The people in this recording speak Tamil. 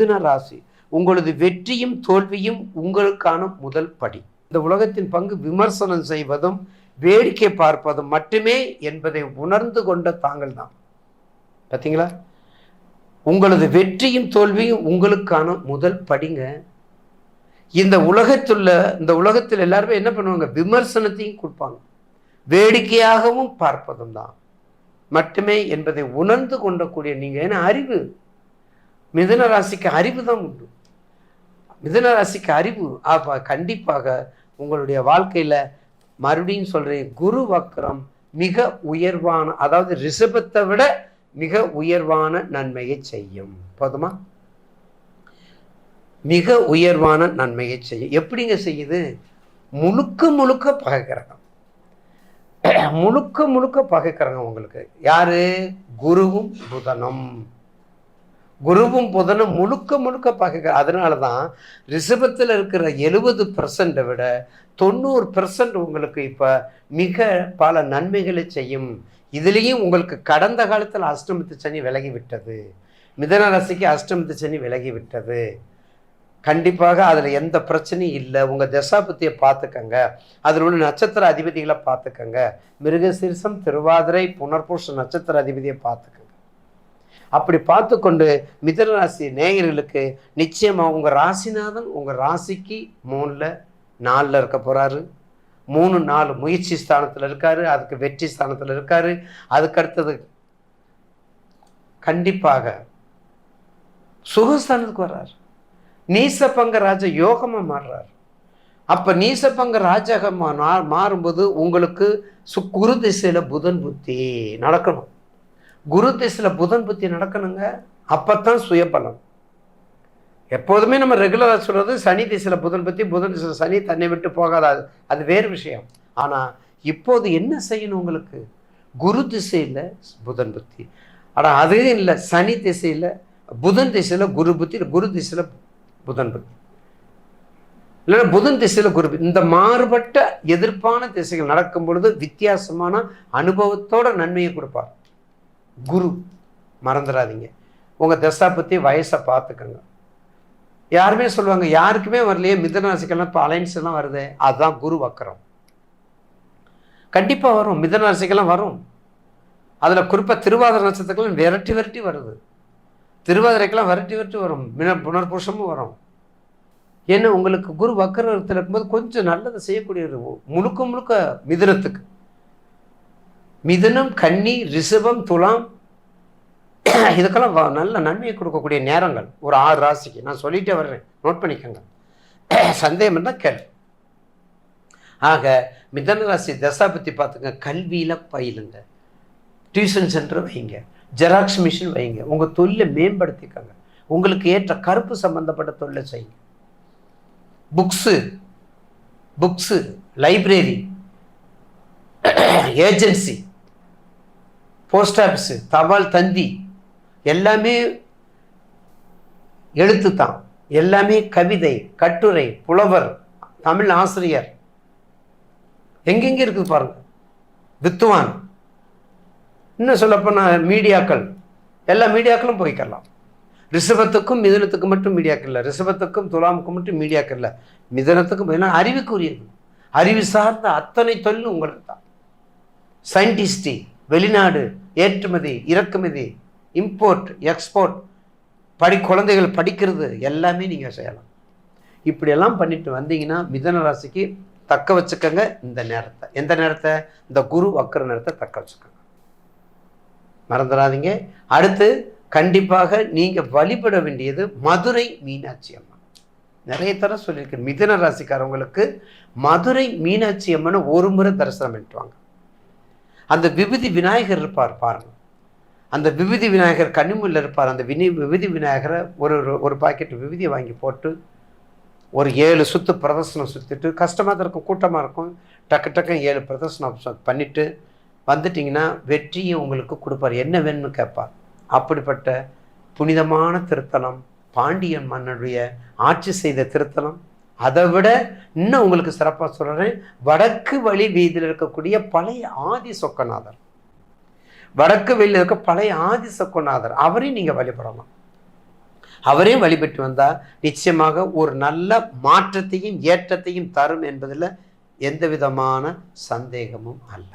மிதுன ராசி உங்களது வெற்றியும் தோல்வியும் உங்களுக்கான முதல் படி. இந்த உலகத்தின் பங்கு விமர்சனம் செய்வதும் வேடிக்கை பார்ப்பதும் மட்டுமே என்பதை உணர்ந்து கொண்ட தாங்கள் தான். பார்த்தீங்களா உங்களது வெற்றியும் தோல்வியும் உங்களுக்கான முதல் படிங்க. இந்த உலகத்துள்ள இந்த உலகத்தில் எல்லாருமே என்ன பண்ணுவாங்க? விமர்சனத்தையும் கொடுப்பாங்க. வேடிக்கையாகவும் பார்ப்பதும் தான். மட்டுமே என்பதை உணர்ந்து கொண்டக்கூடிய நீங்கள் ஏன்னா அறிவு? மிதுன ராசிக்கு அறிவு தான் உண்டு. மிதுன ராசிக்கு அறிவு அப்போ கண்டிப்பாக உங்களுடைய வாழ்க்கையில் மறுபடியும் சொல்கிறேன் குரு வக்கரம் மிக உயர்வான அதாவது ரிஷபத்தை விட மிக உயர்வான நன்மையை செய்யும். போதுமா? மிக உயர்வான நன்மையை செய்யும். எப்படிங்க செய்யுது? முழுக்க முழுக்க பகைக்கிறகம் முழுக்க முழுக்க பகைக்கிறங்க உங்களுக்கு. யாரு? குருவும் புதனும். குருவும் புதனும் முழுக்க முழுக்க பகைக்கிற அதனால தான் ரிஷபத்தில் இருக்கிற எழுபது பெர்சன்ட்டை விட தொண்ணூறு பர்சன்ட் உங்களுக்கு இப்போ மிக பல நன்மைகளை செய்யும். இதுலேயும் உங்களுக்கு கடந்த காலத்தில் அஷ்டமத்து சனி விலகி விட்டது. மிதன ராசிக்கு அஷ்டமத்து சனி விலகி விட்டது. கண்டிப்பாக அதில் எந்த பிரச்சனையும் இல்லை. உங்கள் தசாபத்தியை பார்த்துக்கங்க. அதில் உள்ள நட்சத்திர அதிபதிகளை பார்த்துக்கங்க. மிருகசீரிசம் திருவாதிரை புனர்பூஷ நட்சத்திர அதிபதியை பார்த்துக்கங்க. அப்படி பார்த்து கொண்டு மிதன ராசி நேயர்களுக்கு நிச்சயமாக உங்கள் ராசிநாதன் உங்கள் ராசிக்கு மூணில் நாலில் இருக்க போகிறாரு மூணு நாலு முயற்சி ஸ்தானத்தில் இருக்கார். அதுக்கு வெற்றி ஸ்தானத்தில் இருக்கார். அதுக்கு அடுத்தது கண்டிப்பாக சுகஸ்தானத்துக்கு வர்றார். நீசபங்க ராஜா யோகமாக மாறுறார். அப்போ நீசபங்க ராஜகமாக மா- மாறும்போது உங்களுக்கு சு குரு திசையில் புதன் புத்தி நடக்கணும். குரு திசையில் புதன் புத்தி நடக்கணுங்க. அப்பத்தான் சுயபலம். எப்போதுமே நம்ம ரெகுலராக சொல்கிறது சனி திசையில் புதன் புத்தி புதன் திசையில் சனி தன்னை விட்டு போகாதாது அது வேறு விஷயம். ஆனால் இப்போது என்ன செய்யணும் உங்களுக்கு? குரு திசையில் புதன் புத்தி. ஆனால் அதுவும் இல்லை சனி திசையில் புதன் திசையில் குரு புத்தி குரு திசையில் புதன் புத்தி. இல்லைன்னா புதன் திசையில் குரு இந்த மாறுபட்ட எதிர்ப்பான திசைகள் நடக்கும் பொழுது வித்தியாசமான அனுபவத்தோட நன்மையை கொடுப்பார். குரு மறந்துடாதீங்க உங்கள் தசா பற்றி வயசை பார்த்துக்கோங்க. யாருமே சொல்லுவாங்க யாருக்குமே வரலையே மிதன ராசிக்கெல்லாம் இப்போ அலைன்ஸ் எல்லாம் வருது. அதுதான் குரு வக்கரம். கண்டிப்பாக வரும். மிதன ராசிக்கெல்லாம் வரும். அதில் குறிப்பாக திருவாதிரை நட்சத்திரக்கெல்லாம் விரட்டி விரட்டி வருது. திருவாதிரைக்கெல்லாம் விரட்டி விரட்டி வரும். மின புனர்பூஷமும் வரும். ஏன்னா உங்களுக்கு குரு வக்கரத்தில் இருக்கும்போது கொஞ்சம் நல்லதை செய்யக்கூடியது. முழுக்க முழுக்க மிதனத்துக்கு. மிதுனம் கன்னி ரிஷபம் துலாம். இதுக்கெல்லாம் வ- நல்ல நன்மையை கொடுக்கக்கூடிய நேரங்கள். ஒரு ஆறு ராசிக்கு. நான் சொல்லிட்டே வர்றேன். நோட் பண்ணிக்கோங்க. சந்தேகம் இருந்தால் கேள்வி ஆக மிதன ராசி தசா பற்றி பார்த்துங்க. கல்வியில் பயிலுங்க. டியூஷன் சென்டர் வைங்க. ஜெராக்ஸ் மிஷின் வைங்க. உங்கள் தொழிலை மேம்படுத்திக்கோங்க. உங்களுக்கு ஏற்ற கருப்பு சம்மந்தப்பட்ட தொழிலை செய்யுங்க. Books books library agency post office தபால் தந்தி. எல்லாமே எழுத்து தான் எல்லாமே கவிதை கட்டுரை புலவர் தமிழ் ஆசிரியர். எங்கெங்கே இருக்குது பாருங்க. வித்துவான். இன்னும் சொல்லப்போனால் மீடியாக்கள். எல்லா மீடியாக்களும் போய்க்கலாம் ரிஷபத்துக்கும் மிதனத்துக்கும் மட்டும் மீடியாக்கள் இல்லை. ரிஷபத்துக்கும் துலாமுக்கும் மட்டும் மீடியாக்கள் இல்லை. மிதனத்துக்கும் ஏன்னா அறிவுக்குரியது. அறிவு சார்ந்த அத்தனை தொழில் உங்களுக்கு தான் சயின்டிஸ்டி வெளிநாடு ஏற்றுமதி இறக்குமதி இம்போர்ட் எக்ஸ்போர்ட் படி குழந்தைகள் படிக்கிறது எல்லாமே நீங்கள் செய்யலாம். இப்படியெல்லாம் பண்ணிட்டு வந்தீங்கன்னா மிதன ராசிக்கு தக்க வச்சுக்கோங்க இந்த நேரத்தை. எந்த நேரத்தை? இந்த குரு வக்கிற நேரத்தை தக்க வச்சுக்கோங்க. மறந்துடாதீங்க. அடுத்து கண்டிப்பாக நீங்கள் வழிபட வேண்டியது மதுரை மீனாட்சி அம்மன். நிறைய தர சொல்லியிருக்கேன் மிதன ராசிக்காரவங்களுக்கு மதுரை மீனாட்சி அம்மனை ஒரு முறை தரிசனம் பண்ணிட்டு வாங்க. அந்த விபூதி விநாயகர் இருப்பார் பாருங்கள் அந்த விபூதி விநாயகர் கன்னிமுல்ல இருப்பார். அந்த வினி விபூதி விநாயகரை ஒரு ஒரு- ஒரு பாக்கெட் விபூதியை வாங்கி போட்டு ஒரு ஏழு சுத்து பிரதர்சனம் சுற்றிட்டு கஷ்டமாக தான் இருக்கும் கூட்டமாக இருக்கும். டக்கு டக்கு ஏழு பிரதர்சனம் பண்ணிவிட்டு பண்ணிட்டு வந்துட்டிங்கன்னா வெற்றியை உங்களுக்கு கொடுப்பார். என்ன வேணும்னு கேட்பார். அப்படிப்பட்ட புனிதமான திருத்தலம் பாண்டியன் மன்னனுடைய ஆட்சி செய்த திருத்தலம் அதை விட இன்னும் உங்களுக்கு சிறப்பாக சொல்கிறேன் வடக்கு வழி வீதியில் இருக்கக்கூடிய பழைய ஆதி சொக்கநாதர். வடக்கு வெளியில் இருக்க பழைய ஆதி சொக்கநாதர். அவரையும் நீங்கள் வழிபடலாம். அவரையும் வழிபட்டு வந்தால் நிச்சயமாக ஒரு நல்ல மாற்றத்தையும் ஏற்றத்தையும் தரும் என்பதில் எந்த விதமான சந்தேகமும் அல்ல.